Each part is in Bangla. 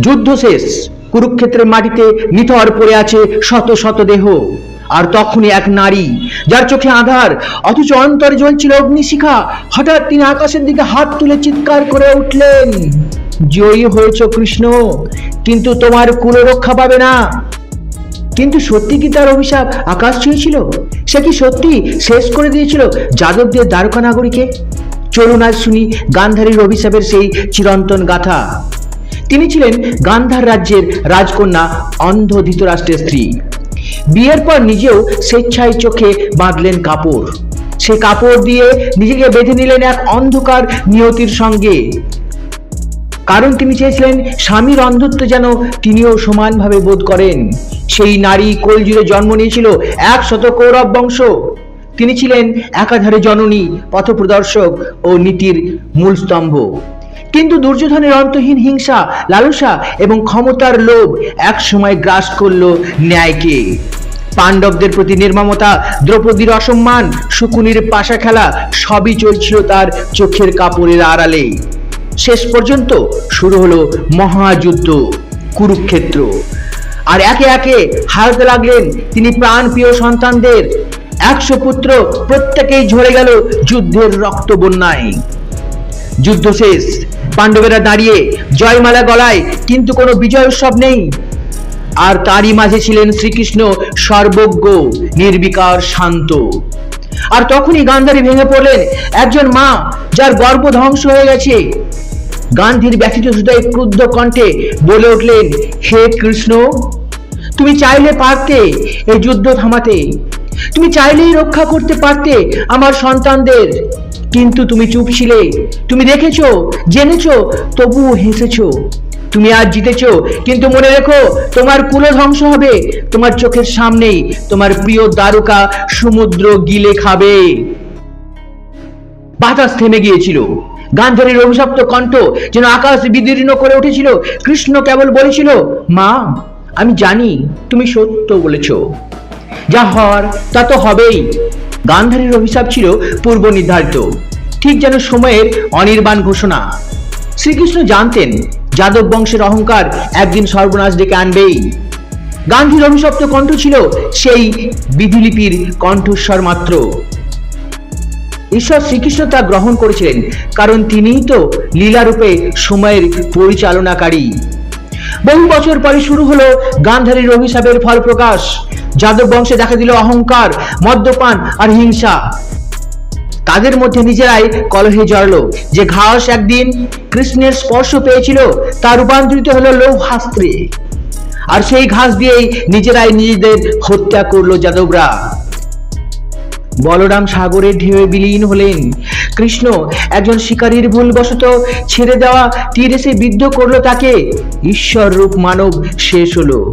যুদ্ধ শেষ। কুরুক্ষেত্রের মাটিতে নিথর পড়ে আছে শত শত দেহ। আর তখনই এক নারী, যার চোখে আধার, অথচ অন্তরে জ্বলছিল অগ্নিশিখা, হঠাৎ তিনি আকাশের দিকে হাত তুলে চিৎকার করে উঠলেন, জয়ী হয়েছ কৃষ্ণ, কিন্তু তোমার কুলো রক্ষা পাবে না। কিন্তু সত্যি কি তার অভিশাপ আকাশ ছুঁয়েছিল? সে কি সত্যি শেষ করে দিয়েছিল যাদবদের দ্বারকা নাগরীকে? চলুন আজ শুনি গান্ধারীর অভিশাপের সেই চিরন্তন গাথা। তিনি ছিলেন গান্ধার রাজ্যের রাজকন্যা অন্ধ ধৃতরাষ্ট্রের স্ত্রী। বিয়ের পর নিজেও স্বেচ্ছায় চোখে বাঁধলেন কাপড়। সে কাপড় দিয়ে নিজেকে বেঁধে নিলেন এক অন্ধকার নিয়তির সঙ্গে। কারণ তিনি চেয়েছিলেন স্বামীর অন্ধত্ব যেন তিনিও সমানভাবে বোধ করেন। সেই নারী কোলজুড়ে জন্ম নিয়েছিল একশত কৌরব বংশ। তিনি ছিলেন একাধারে জননী, পথপ্রদর্শক ও নীতির মূল স্তম্ভ। কিন্তু দুর্যোধনের অন্তহীন হিংসা, লালসা এবং ক্ষমতার লোভ এক সময় গ্রাস করল ন্যায়কে। পাণ্ডবদের প্রতি নির্মমতা, দ্রৌপদীর অসম্মান, শকুনির পাশা খেলা, সবই চলছিল তার চোখের কাপড়ের আড়ালে। শেষ পর্যন্ত শুরু হলো মহাযুদ্ধ, কুরুক্ষেত্র। আর একে একে হারাতে লাগলেন তিনি প্রাণ প্রিয় সন্তানদের। একশো পুত্র প্রত্যেকেই ঝরে গেল যুদ্ধের রক্ত বন্যায় যুদ্ধ শেষ পাণ্ডবেরা দাঁড়িয়ে জয়মালা গলায়, কিন্তু কোনো বিজয় উৎসব নেই। আর তারই মাঝে ছিলেন শ্রীকৃষ্ণ সর্বজ্ঞ, নির্বিকার শান্ত। আর তখনই গান্ধারী ভেঙে পড়লেন একজন মা, যার গর্ব ধ্বংস হয়ে গেছে। গান্ধীর ব্যথিত হৃদয় ক্রুদ্ধ কণ্ঠে বলে উঠলেন, হে কৃষ্ণ, তুমি চাইলে পারতে এই যুদ্ধ থামাতে। তুমি চাইলেই রক্ষা করতে পারতে আমার সন্তানদের। কিন্তু তুমি চুপ ছিলে। তুমি দেখেছ, জেনেছো, তবুও হেসেছো। তুমি আজ জিতেছো, কিন্তু মনে রেখো, তোমার কুলো ধ্বংস হবে। তোমার চোখের সামনেই তোমার প্রিয় দ্বারকা সমুদ্র গিলে খাবে। বাতাস থেমে গিয়েছিল। গান্ধারীর অভিশপ্ত কণ্ঠ যেন আকাশ বিদীর্ণ করে উঠেছিল। কৃষ্ণ কেবল বলেছিল, মা, আমি জানি, তুমি সত্য বলেছ। যা হওয়ার তা তো হবেই। গান্ধারীর অভিশাপ ছিল পূর্ব নির্ধারিত। ঠিক যেন সময়ের অনির্বাণ ঘোষণা। শ্রীকৃষ্ণ জানতেন যাদব বংশের অহংকার একদিন সর্বনাশ ডেকে আনবেই। গান্ধীর অভিশপ্ত কণ্ঠ ছিল সেই বিধিলিপির কণ্ঠস্বর মাত্র। ঈশ্বর শ্রীকৃষ্ণ তা গ্রহণ করেছিলেন, কারণ তিনিই তো লীলারূপে সময়ের পরিচালনাকারী। বহু বছর পরে শুরু হলো গান্ধারীর অভিশাপের ফল প্রকাশ। যাদব বংশে দেখা দিল অহংকার, মদ্যপান আর হিংসা। তাদের মধ্যে নিজেরাই কলহে জড়লো। যে ঘাস একদিন কৃষ্ণের স্পর্শ পেয়েছিল, তা রূপান্তরিত হলো লৌহাস্ত্রে আর সেই ঘাস দিয়েই নিজেরাই নিজেদের হত্যা করল যাদবরা। বলরাম সাগরের ঢেউয়ে বিলীন হলেন। কৃষ্ণ, একজন শিকারীর ভুলবশত ছেড়ে দেওয়া তীর এসে বিদ্ধ করল তাকে। ঈশ্বর রূপ মানব শেষ হলো।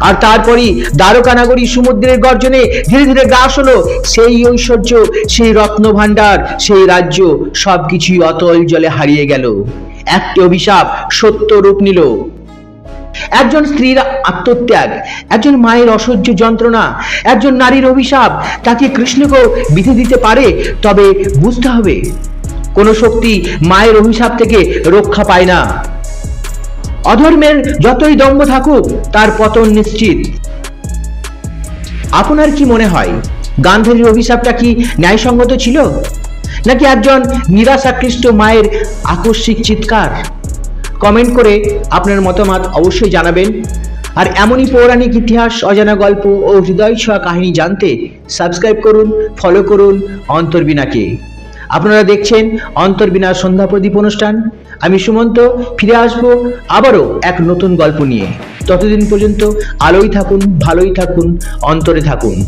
আর তারপরই দ্বারকানাগরী সমুদ্রের গর্জনে ধীরে ধীরে গ্রাস হলো। সেই ঐশ্বর্য, সেই রত্ন ভাণ্ডার সেই রাজ্য, সবকিছুই অতল জলে হারিয়ে গেল। একটি অভিশাপ সত্য রূপ নিল। একজন স্ত্রীর আত্মত্যাগ, একজন মায়ের অসহ্য যন্ত্রণা, একজন নারীর অভিশাপ, তাকে কৃষ্ণকেও বিধি দিতে পারে, তবে বুঝতে হবে, কোনো শক্তি মায়ের অভিশাপ থেকে রক্ষা পায় না। অধর্মের যতই দম্ভ থাকুক, তার পতন নিশ্চিত। আপনার কি মনে হয় গান্ধীর অভিশাপটা কি ন্যায়সঙ্গত ছিল? নাকি একজন নিরাশাকৃষ্ট মায়ের আকস্মিক চিৎকার? কমেন্ট করে আপনার মতামত অবশ্যই জানাবেন। আর এমনই পৌরাণিক ইতিহাস, অজানা গল্প ও হৃদয় ছোঁয়া কাহিনী জানতে সাবস্ক্রাইব করুন ফলো করুন অন্তর্বিনাকে আপনারা দেখছেন অন্তর্বিনা সন্ধ্যা প্রদীপ অনুষ্ঠান। আমি সুমন্ত, ফিরে আসব আবারও এক নতুন গল্প নিয়ে। ততদিন পর্যন্ত আলোই থাকুন, ভালোই থাকুন, অন্তরে থাকুন।